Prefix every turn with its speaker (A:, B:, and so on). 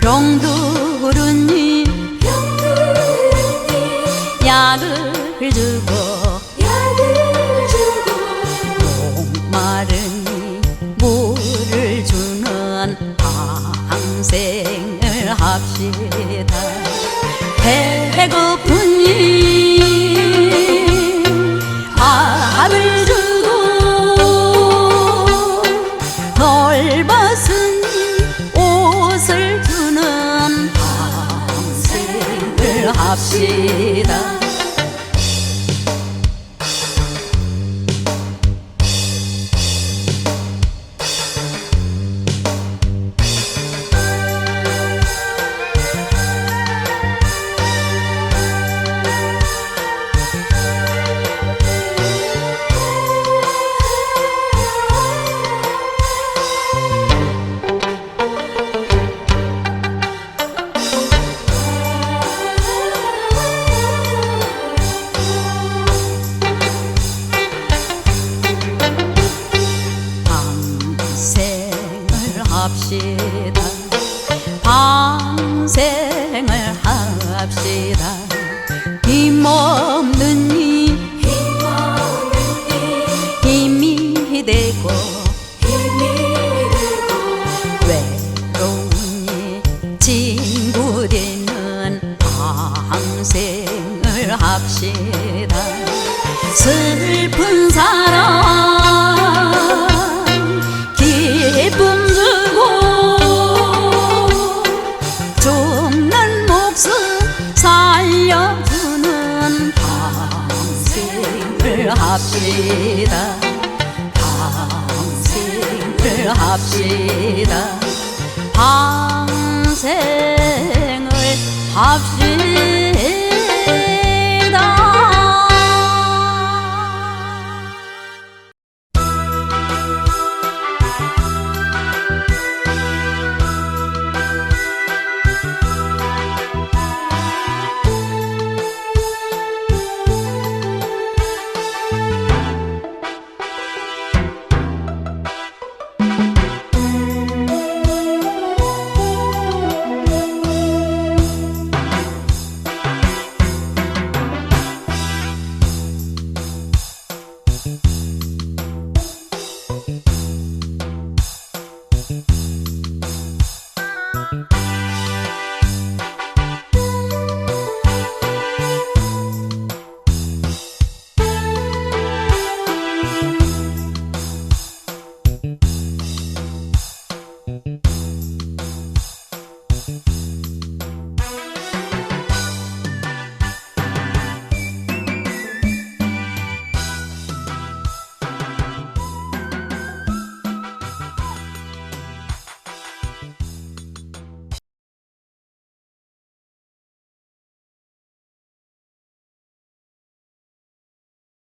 A: 병두르니 약을 주고 목마르니 물을 주는 방생을 합시다. 배고프니 방생을 합시다 합시다. 방생을 합시다. 힘없는 이 힘이 되고 외로운 이 친구 되는 방생을 합시다. 슬픈 사람 합시다. 합시다 방생을 합시다